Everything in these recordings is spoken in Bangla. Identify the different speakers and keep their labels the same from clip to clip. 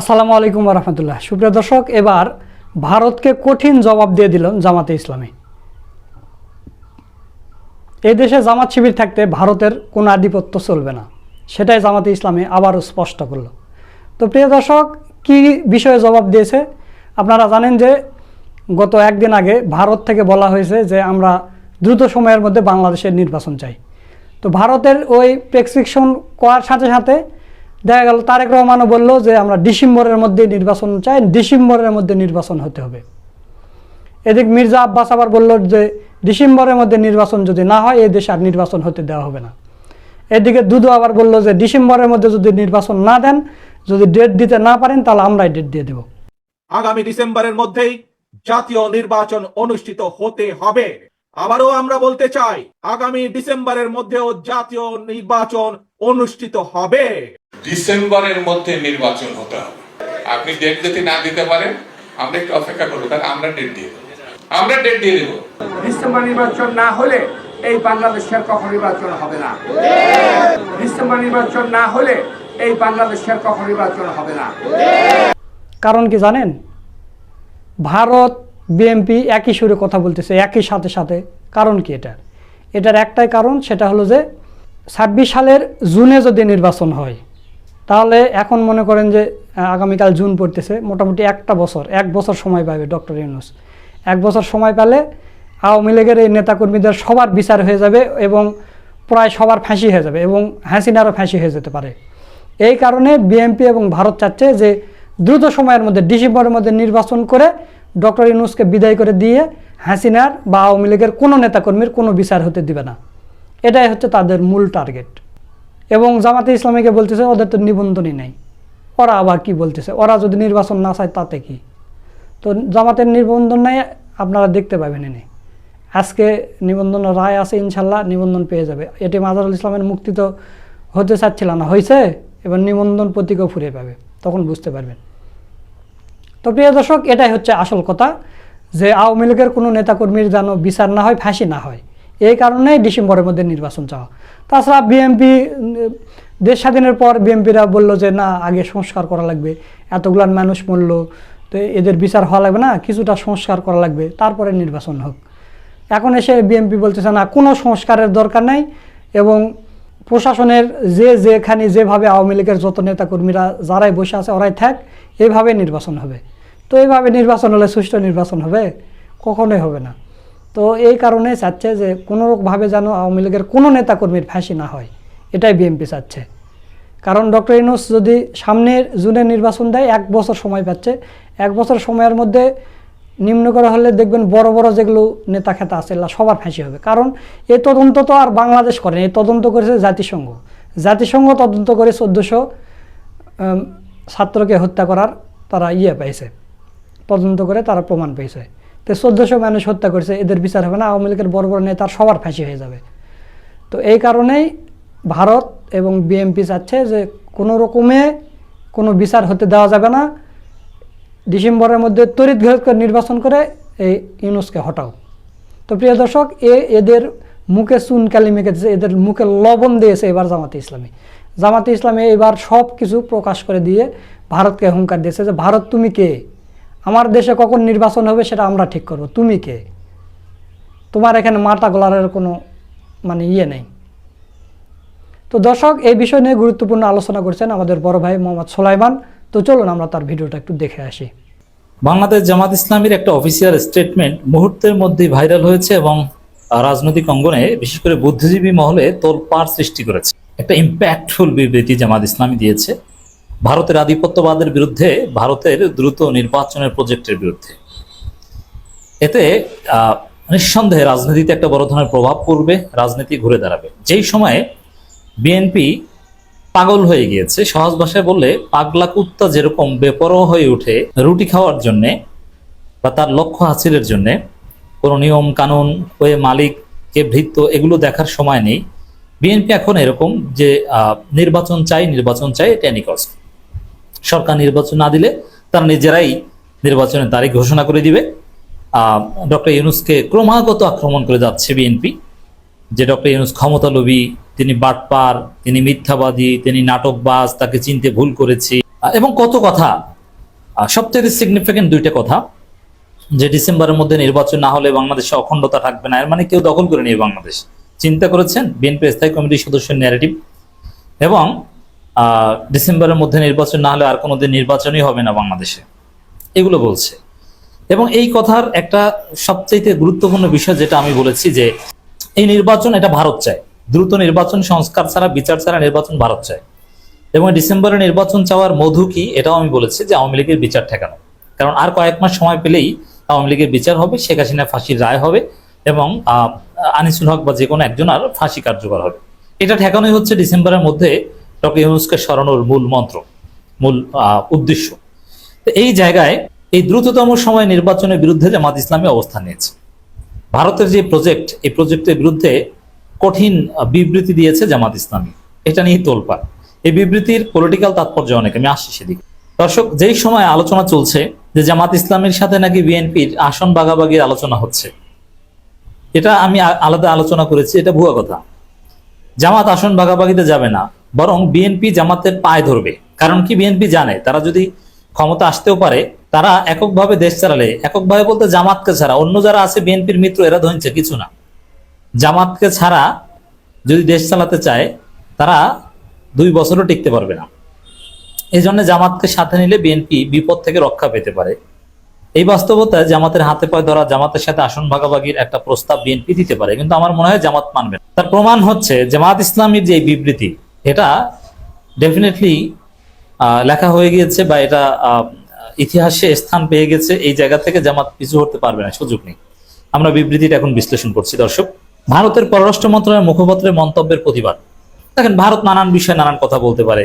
Speaker 1: আসসালামু আলাইকুম রহমতুল্লাহ সুপ্রিয় দর্শক, এবার ভারতকে কঠিন জবাব দিয়ে দিল জামাতে ইসলামী। এই দেশে জামাত শিবির থাকতে ভারতের কোনো আধিপত্য চলবে না। সেটাই জামাতে ইসলামী আবারও স্পষ্ট করল। তো প্রিয় দর্শক, কি বিষয়ে জবাব দিয়েছে? আপনারা জানেন যে গত একদিন আগে ভারত থেকে বলা হয়েছে যে আমরা দ্রুত সময়ের মধ্যে বাংলাদেশের নির্বাচন চাই। তো ভারতের ওই প্রেসক্রিপশন করার সাথে সাথে দেখা গেল তারেক রহমানও বলল যে আমরা ডিসেম্বরের মধ্যে নির্বাচন চাই, ডিসেম্বরের মধ্যে নির্বাচন হতে হবে। এদিক মির্জা আব্বাস আবার বলল যে ডিসেম্বরের মধ্যে নির্বাচন যদি না হয়, এই দেশে আর নির্বাচন হতে দেওয়া হবে না। এদিকে দুদু আবার বলল যে ডিসেম্বরের মধ্যে যদি নির্বাচন না দেন, যদি ডেট দিতে না পারেন, তাহলে আমরাই ডেট দিয়ে দেবো।
Speaker 2: আগামী ডিসেম্বরের মধ্যেই জাতীয় নির্বাচন অনুষ্ঠিত হতে হবে। আবারও আমরা বলতে চাই, আগামী ডিসেম্বরের মধ্যেও জাতীয় নির্বাচন অনুষ্ঠিত হবে।
Speaker 3: ডিসেম্বরের মধ্যে নির্বাচন হতে হবে। আপনি ডেট যদি না দিতে পারেন আমরা একটু অপেক্ষা করব তাহলে আমরা ডেট দিয়ে দেবো। আমরা ডেট দিয়ে দেবো।
Speaker 4: ডিসেম্বর নির্বাচন না হলে এই বাংলাদেশের কখন নির্বাচন হবে না? ডিসেম্বর নির্বাচন না হলে এই বাংলাদেশের কখন নির্বাচন হবে না?
Speaker 1: কারণ কি জানেন? ভারত বিএমপি একই সুরে কথা বলতেছে একই সাথে সাথে। কারণ কি এটার? এটার একটাই কারণ সেটা হলো যে ছাব্বিশ সালের জুনে যদি নির্বাচন হয় তাহলে এখন মনে করেন যে আগামীকাল জুন পড়তেছে, মোটামুটি একটা বছর, এক বছর সময় পাবে ডক্টর ইউনুস। এক বছর সময় পেলে আওয়ামী লীগের এই নেতাকর্মীদের সবার বিচার হয়ে যাবে এবং প্রায় সবার ফাঁসি হয়ে যাবে এবং হাসিনারও ফাঁসি হয়ে যেতে পারে। এই কারণে বিএনপি এবং ভারত চাচ্ছে যে, দ্রুত সময়ের মধ্যে, ডিসেম্বরের মধ্যে নির্বাচন করে ডক্টর ইউনুসকে বিদায় করে দিয়ে হাসিনার বা আওয়ামী লীগের কোনো নেতাকর্মীর কোনো বিচার হতে দিবে না। এটাই হচ্ছে তাদের মূল টার্গেট। এবং জামাতে ইসলামীকে বলতেছে, ওদের তো নিবন্ধনই নেই। ওরা আবার কি বলতেছে? ওরা যদি নির্বাচন না চায়, তাতে কি? তো জামাতের নিবন্ধন নেই, আপনারা দেখতে পাবেন এনে। আজকে নিবন্ধন রায় আছে, ইনশাল্লাহ নিবন্ধন পেয়ে যাবে। এটি মাজারুল ইসলামের মুক্তি তো হতে চাচ্ছিল না, হয়েছে, এবার নিবন্ধন প্রতীকও ফুরে পাবে, তখন বুঝতে পারবেন। তো প্রিয় দর্শক, এটাই হচ্ছে আসল কথা, যে আওয়ামী লীগের কোনো নেতাকর্মীর যেন বিচার না হয়, ফাঁসি না হয়। এই কারণেই ডিসেম্বরের মধ্যে নির্বাচন চাওয়া। তাছাড়া বিএনপি দেশ স্বাধীনের পর বিএনপিরা বলল যে, না, আগে সংস্কার করা লাগবে। এতগুলান মানুষ মরল তো এদের বিচার হওয়া লাগবে না, কিছুটা সংস্কার করা লাগবে, তারপরে নির্বাচন হোক। এখন এসে বিএনপি বলতেছে, না, কোনো সংস্কারের দরকার নাই এবং প্রশাসনের যে, যেখানে, যেভাবে আওয়ামী লীগের যত নেতাকর্মীরা যারাই বসে আছে, ওরাই থাক এইভাবে নির্বাচন হবে। তো এইভাবে নির্বাচন হলে সুষ্ঠু নির্বাচন হবে? কখনোই হবে না। তো এই কারণে চাচ্ছে যে কোনোরকমভাবে যেন আওয়ামী লীগের কোনো নেতাকর্মীর ফাঁসি না হয়। এটাই বিএনপি চাচ্ছে। কারণ ডক্টর ইনুস যদি সামনের জুনে নির্বাচন দেয়, এক বছর সময় পাচ্ছে। এক বছর সময়ের মধ্যে নিম্ন করা হলে দেখবেন বড় বড় যেগুলো নেতা খেতা আছে সবার ফাঁসি হবে। কারণ এই তদন্ত তো আর বাংলাদেশ করেন এই তদন্ত করেছে জাতিসংঘ। জাতিসংঘ তদন্ত করে চোদ্দোশো ছাত্রকে হত্যা করার তারা ইয়ে পাইছে, তদন্ত করে তারা প্রমাণ পেয়েছে তো চোদ্দোশো মানুষ হত্যা করেছে, এদের বিচার হবে না, আওয়ামী লীগের বড় বড় নেতার সবার ফাঁসি হয়ে যাবে। তো এই কারণেই ভারত এবং বিএনপি চাচ্ছে যে কোনো রকমে কোনো বিচার হতে দেওয়া যাবে না। ডিসেম্বরের মধ্যে তড়িৎ করে নির্বাচন করে এই ইউনুসকে হটাও। তো প্রিয় দর্শক, এ এদের মুখে চুন কালি মেখেছে, এদের মুখে লবণ দিয়েছে এবার জামাতে ইসলামী। জামাতে ইসলামী এবার সব কিছু প্রকাশ করে দিয়ে ভারতকে হুঙ্কার দিয়েছে যে, ভারত, তুমি কে? আমার দেশে কখন নির্বাচন হবে সেটা আমরা ঠিক করব। তুমি কে? তোমার এখানে মাথা গলারের কোনো মানে ইয়ে নেই। তো দর্শক, এই বিষয় নিয়ে গুরুত্বপূর্ণ আলোচনা করছেন আমাদের বড় ভাই মোহাম্মদ সোলাইমান। তো চলুন আমরা তার ভিডিওটা একটু দেখে আসি।
Speaker 5: বাংলাদেশ জামাত ইসলামীর একটা অফিসিয়াল স্টেটমেন্ট মুহূর্তের মধ্যেই ভাইরাল হয়েছে এবং রাজনৈতিক অঙ্গনে, বিশেষ করে বুদ্ধিজীবী মহলে তোলপাড় সৃষ্টি করেছে। একটা ইম্প্যাক্টফুল বিবৃতি জামাত ইসলামী দিয়েছে। ভারতের আধিপত্যবাদের বিরুদ্ধে ভারতের দ্রুত নির্বাচনের প্রজেক্টের বিরুদ্ধে। এতে নিঃসন্দেহে রাজনীতিতে একটা বড় ধরনের প্রভাব পড়বে, রাজনীতি ঘুরে দাঁড়াবে। যেই সময়ে বিএনপি পাগল হয়ে গিয়েছে, সহজ ভাষায় বললে পাগলা কুত্তা যেরকম বেপরোয়া হয়ে উঠে রুটি খাওয়ার জন্যে বা তার লক্ষ্য হাসিলের জন্যে, কোনো নিয়ম কানুন হয়ে মালিক কে ভৃত্য এগুলো দেখার সময় নেই। বিএনপি এখন এরকম যে নির্বাচন চাই নির্বাচন চাই, এটা নিকস সরকার নির্বাচন না দিলে তারা নিজেরাই নির্বাচনের তারিখ ঘোষণা করে দিবে। ডক্টর ইউনুসকে ক্রমাগত আক্রমণ করে যাচ্ছে বিএনপি। যে ডক্টর ইউনুস ক্ষমতালোভী তিনি বাটপার, তিনি মিথ্যাবাদী, তিনি নাটকবাজ, তাকে চিনতে ভুল করেছি। এবং কত কথা সবচেয়ে সিগনিফিকেন্ট দুইটা কথা, যে ডিসেম্বরের মধ্যে নির্বাচন না হলে বাংলাদেশে অখণ্ডতা থাকবে না, এর মানে কেউ দখল করে নিয়ে বাংলাদেশ। চিন্তা করেছেন বিএনপি স্থায়ী কমিটির সদস্যের ন্যারেটিভ এবং ডিসেম্বরের মধ্যে নির্বাচন না হলে আর কোনোদিন নির্বাচনই হবে না বাংলাদেশে। এগুলো বলছে। এবং এই কথার একটা সবচেয়ে গুরুত্বপূর্ণ বিষয় যেটা আমি বলেছি যে, এই নির্বাচন এটা ভারত চায়। দ্রুত নির্বাচন, সংস্কার ছাড়া, বিচার ছাড়া নির্বাচন ভারত চায়। এবং ডিসেম্বরে নির্বাচন চাওয়ার মধু কি, এটাও আমি বলেছি যে আওয়ামী লীগের বিচার ঠেকানো। কারণ আর কয়েক মাস সময় পেলেই আওয়ামী লীগের বিচার হবে, শেখ হাসিনা ফাঁসির রায় হবে এবং আনিসুল হক বা যে কোনো একজন আর ফাঁসি কার্যকর হবে। এটা ঠেকানোই হচ্ছে ডিসেম্বরের মধ্যে ডক্টর ইউনুসকে সরানোর মূল মন্ত্র, মূল উদ্দেশ্য। এই জায়গায় এই দ্রুততম সময় নির্বাচনের বিরুদ্ধে জামাত ইসলামী অবস্থান নিয়েছে। ভারতের যে প্রজেক্ট এই প্রজেক্টের বিরুদ্ধে কঠিন বিবৃতি দিয়েছে জামাত ইসলামী। এটা নিয়ে তোলপাড়। এই বিবৃতির পলিটিক্যাল তাৎপর্য অনেক, আমি আসছি সেদিকে। দর্শক, যেই সময় আলোচনা চলছে যে জামাত ইসলামের সাথে নাকি বিএনপির আসন বাগাবাগির আলোচনা হচ্ছে, এটা আমি আলাদা আলোচনা করেছি, এটা ভুয়া কথা। জামাত আসন বাগাবাগিতে যাবে না। বরং বিএনপি জামাতের পায়ে ধরবে। কারণ কি বিএনপি জানে, তারা যদি ক্ষমতা আসতেও পারে, তারা এককভাবে দেশ চালালে, এককভাবে বলতে জামাতকে ছাড়া অন্য যারা আছে বিএনপির মিত্র, এরা ধরছে কিছু না। জামাতকে ছাড়া যদি দেশ চালাতে চায়, তারা দুই বছরও টিকতে পারবে না। এই জন্য জামাতকে সাথে নিলে বিএনপি বিপদ থেকে রক্ষা পেতে পারে। এই বাস্তবতায় জামাতের হাতে পায়ে ধরা, জামাতের সাথে আসন ভাগাভাগির একটা প্রস্তাব বিএনপি দিতে পারে। কিন্তু আমার মনে হয় জামাত মানবে। তার প্রমাণ হচ্ছে জামাত ইসলামীর যে বিবৃতি এটা ডেফিনেটলি লেখা হয়ে গিয়েছে বা এটা ইতিহাসে স্থান পেয়ে গেছে এই জায়গা থেকে, জামাত পিছু হতে পারবে না, সুযোগ নেই। আমরা বিবৃতিটা এখন বিশ্লেষণ করছি, দর্শক। ভারতের পররাষ্ট্র মন্ত্রণালয়ের মুখপাত্রের মন্তব্যের প্রতিবাদ। দেখেন, ভারত নানান বিষয়ে নানান কথা বলতে পারে।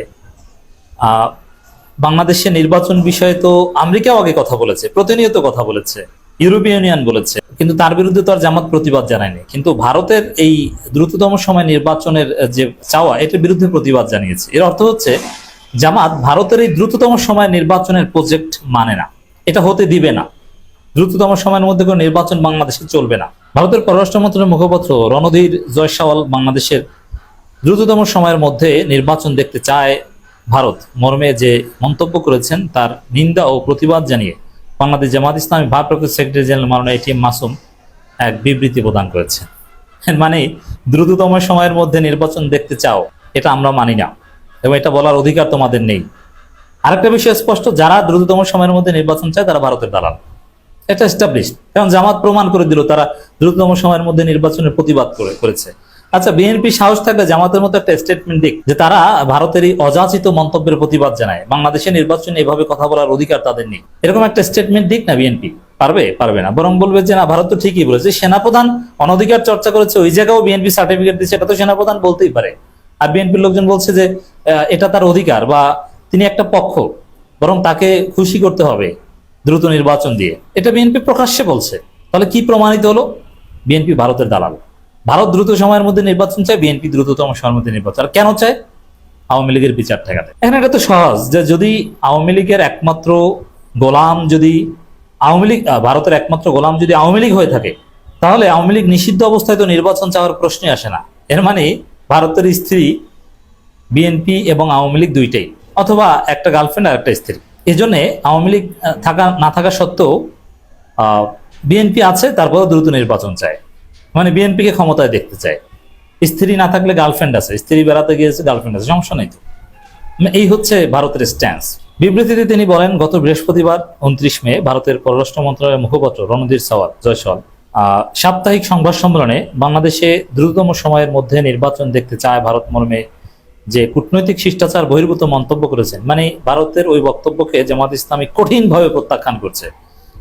Speaker 5: বাংলাদেশের নির্বাচন বিষয়ে তো আমেরিকাও আগে কথা বলেছে, প্রতিনিয়ত কথা বলেছে, ইউরোপীয় ইউনিয়ন বলেছে। কিন্তু তার বিরুদ্ধে তো আর জামাত প্রতিবাদ জানায়নি। কিন্তু ভারতের এই দ্রুততম সময় নির্বাচনের যে চাওয়া, এটার বিরুদ্ধে প্রতিবাদ জানিয়েছে। এর অর্থ হচ্ছে, জামাত ভারতের এই দ্রুততম সময় নির্বাচনের প্রজেক্ট মানে না। এটা হতে দিবে না। দ্রুততম সময়ের মধ্যে কোনো নির্বাচন বাংলাদেশে চলবে না। ভারতের পররাষ্ট্র মুখপাত্র রণধীর জয়সাওয়াল বাংলাদেশের দ্রুততম সময়ের মধ্যে নির্বাচন দেখতে চায় ভারত। মর্মে যে মন্তব্য করেছেন, তার নিন্দা ও প্রতিবাদ জানিয়ে বাংলাদেশ জামাত ইসলামী ভারপ্রাপ্ত secretary general Maulana ATM Masum এক বিবৃতি প্রদান করেছেন এর মানে দ্রুততম সময়ের মধ্যে নির্বাচন দেখতে চাও, এটা আমরা মানি না, এবং এটা বলার অধিকার তোমাদের নেই। আরেকটা বিষয় স্পষ্ট, যারা দ্রুততম সময়ের মধ্যে নির্বাচন চায়, তারা ভারতের দালাল। এটা এস্টাবলিশ কারণ জামাত প্রমাণ করে দিল, তারা দ্রুততম সময়ের মধ্যে নির্বাচনের প্রতিবাদ করে, করেছে। আচ্ছা বিএনপি সাহস থাকলে জামাতের মতো একটা স্টেটমেন্ট দিক, যে তারা ভারতের এই অযাচিত মন্তব্যের প্রতিবাদ জানায়। বাংলাদেশের নির্বাচনে এভাবে কথা বলার অধিকার তাদের নেই। এরকম একটা স্টেটমেন্ট দিক না বিএনপি পারবে? পারবে না। বরং বলবে যে, না, ভারত তো ঠিকই বলেছে। সেনাপ্রধান অনধিকার চর্চা করেছে। ওই জায়গাও বিএনপি সার্টিফিকেট দিচ্ছে এটা তো সেনাপ্রধান বলতেই পারে। আর বিএনপির লোকজন বলছে যে এটা তার অধিকার বা তিনি একটা পক্ষ, বরং তাকে খুশি করতে হবে দ্রুত নির্বাচন দিয়ে। এটা বিএনপি প্রকাশ্যে বলছে। তাহলে কি প্রমাণিত হলো? বিএনপি ভারতের দালাল। ভারত দ্রুত সময়ের মধ্যে নির্বাচন চায়, বিএনপি দ্রুততম সময়ের মধ্যে নির্বাচন আর কেন চায়? আওয়ামী লীগের বিচার ঠেকাতে। এখানে এটা তো সহজ যে যদি আওয়ামী লীগের একমাত্র গোলাম যদি আওয়ামী লীগ ভারতের একমাত্র গোলাম যদি আওয়ামী লীগ হয়ে থাকে, তাহলে আওয়ামী লীগ নিষিদ্ধ অবস্থায় তো নির্বাচন চাওয়ার প্রশ্নই আসে না। এর মানে ভারতের স্ত্রী বিএনপি এবং আওয়ামী লীগ দুইটাই, অথবা একটা গার্লফ্রেন্ড আর একটা স্ত্রী। এই জন্যে আওয়ামী লীগ থাকা, না থাকা সত্ত্বেও বিএনপি আছে তারপরে দ্রুত নির্বাচন চায়। মানে বিএনপিকে ক্ষমতায় দেখতে চায়। স্ত্রী না থাকলে গার্লফ্রেন্ড আছে স্ত্রী বেড়াতে গিয়েছে গার্লফ্রেন্ড আছে সমস্যা নেই তো। মানে এই হচ্ছে ভারতের স্ট্যান্স বিবৃতিতে তিনি বলেন গত বৃহস্পতিবার উনত্রিশ মে ভারতের পররাষ্ট্র মন্ত্রণালয়ের মুখপাত্র রণধীর সাওয়াল জয়সওয়াল আহ, সাপ্তাহিক সংবাদ সম্মেলনে বাংলাদেশে দ্রুততম সময়ের মধ্যে নির্বাচন দেখতে চায় ভারত মর্মে যে কূটনৈতিক শিষ্টাচার বহির্ভূত মন্তব্য করেছেন। মানে ভারতের ওই বক্তব্যকে জামাত ইসলামী কঠিনভাবে প্রত্যাখ্যান করছে।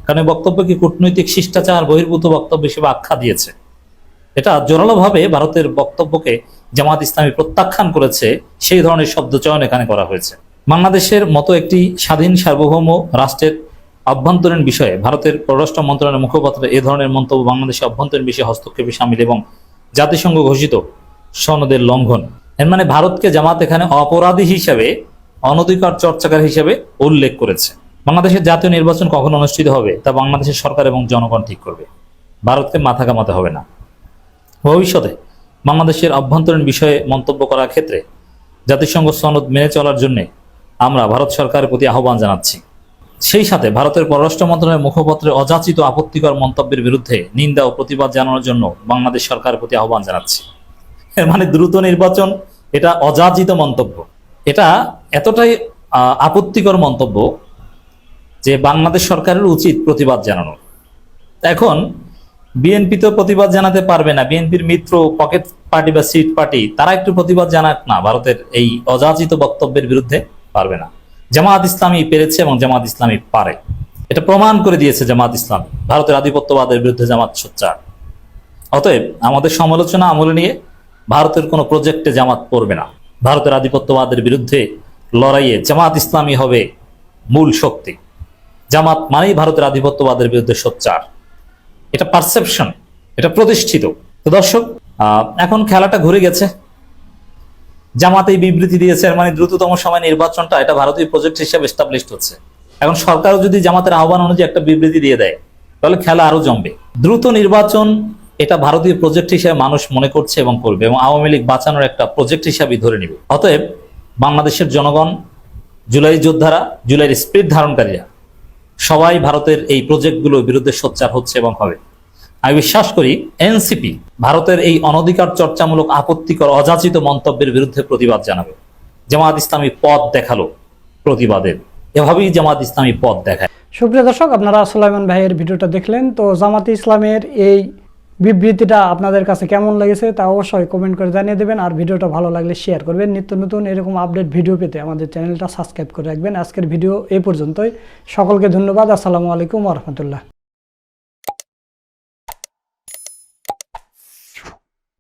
Speaker 5: কারণ বক্তব্যকে কূটনৈতিক শিষ্টাচার বহির্ভূত বক্তব্য হিসেবে আখ্যা দিয়েছে। এটা জোরালোভাবে ভারতের বক্তব্যকে জামাত ইসলামী প্রত্যাখ্যান করেছে, সেই ধরনের শব্দ চয়ন এখানে করা হয়েছে। বাংলাদেশের মতো একটি স্বাধীন সার্বভৌম রাষ্ট্রের অভ্যন্তরীণ বিষয়ে ভারতের পররাষ্ট্র মন্ত্রণালয়ের মুখপাত্র এ ধরনের মন্তব্য বাংলাদেশের অভ্যন্তরীণ বিষয়ে হস্তক্ষেপে সামিল এবং জাতিসংঘ ঘোষিত সনদের লঙ্ঘন। এর মানে ভারতকে জামাত এখানে অপরাধী হিসাবে, অনধিকার চর্চাকার হিসেবে উল্লেখ করেছে। বাংলাদেশের জাতীয় নির্বাচন কখন অনুষ্ঠিত হবে তা বাংলাদেশের সরকার এবং জনগণ ঠিক করবে। ভারতকে মাথা কামাতে হবে না। ভবিষ্যতে বাংলাদেশের অভ্যন্তরীণ বিষয়ে মন্তব্য করার ক্ষেত্রে জাতিসংঘ সনদ মেনে চলার জন্য আমরা ভারত সরকারের প্রতি আহ্বান জানাচ্ছি। সেই সাথে ভারতের পররাষ্ট্র মন্ত্রণালয়ের মুখপত্রে অযাচিত আপত্তিকর মন্তব্যের বিরুদ্ধে নিন্দা ও প্রতিবাদ জানানোর জন্য বাংলাদেশ সরকারের প্রতি আহ্বান জানাচ্ছি। এর মানে দ্রুত নির্বাচন, এটা অযাচিত মন্তব্য। এটা এতটাই আপত্তিকর মন্তব্য যে বাংলাদেশ সরকারের উচিত প্রতিবাদ জানানো। এখন বিএনপি তো প্রতিবাদ জানাতে পারবে না। বিএনপির মিত্র, পকেট পার্টি বা সিট পার্টি, তারা একটু প্রতিবাদ জানাক না। ভারতের এই অযাচিত বক্তব্যের বিরুদ্ধে পারবে না। জামাত ইসলামী পেরেছে এবং জামাত ইসলামী পারে। এটা প্রমাণ করে দিয়েছে জামাত ইসলামী। ভারতের আধিপত্যবাদের বিরুদ্ধে জামাত সোচ্চার। অতএব আমাদের সমালোচনা আমলে নিয়ে ভারতের কোনো প্রজেক্টে জামাত পড়বে না। ভারতের আধিপত্যবাদের বিরুদ্ধে লড়াইয়ে জামাত ইসলামী হবে মূল শক্তি। জামাত মানেই ভারতের আধিপত্যবাদের বিরুদ্ধে সোচ্চার। এটা পারসেপশন এটা প্রতিষ্ঠিত। তো দর্শক এখন খেলাটা ঘুরে গেছে। জামাত বিবৃতি দিয়েছে মানে দ্রুততম সময় নির্বাচনটা এটা ভারতীয় প্রজেক্ট হিসেবে এস্টাবলিশড হচ্ছে। এখন সরকারও যদি জামাতের আহ্বান অনুযায়ী একটা বিবৃতি দিয়ে দেয়, তাহলে খেলা আরও জমবে। দ্রুত নির্বাচন এটা ভারতীয় প্রজেক্ট হিসেবে মানুষ মনে করছে এবং করবে এবং আওয়ামী লীগ বাঁচানোর একটা প্রজেক্ট হিসাবে ধরে নিবে। অতএব বাংলাদেশের জনগণ, জুলাই যোদ্ধারা, জুলাইয়ের স্পিড ধারণকারীরা সবাই ভারতের এই প্রজেক্টগুলোর বিরুদ্ধে সোচ্চার হচ্ছে এবং হবে। আমি বিশ্বাস করি, এনসিপি ভারতের এই অনধিকার চর্চামূলক, আপত্তিকর, অযাচিত মন্তব্যের বিরুদ্ধে প্রতিবাদ জানাবে। জামাত ইসলামী পদ দেখাল প্রতিবাদের এভাবেই জামাত ইসলামী পদ দেখায়।
Speaker 1: সুপ্রিয় দর্শক, আপনারা সুলাইমান ভাইয়ের ভিডিওটা দেখলেন। তো জামাত ইসলামের এই বিবৃতিটা আপনাদের কাছে কেমন লেগেছে তা অবশ্যই কমেন্ট করে জানিয়ে দেবেন। আর ভিডিওটা ভালো লাগলে শেয়ার করবেন। নিত্য নতুন এরকম আপডেট ভিডিও পেতে আমাদের চ্যানেলটা সাবস্ক্রাইব করে রাখবেন। আজকের ভিডিও এ পর্যন্তই। সকলকে ধন্যবাদ। আসসালামু আলাইকুম রহমতুল্লাহ।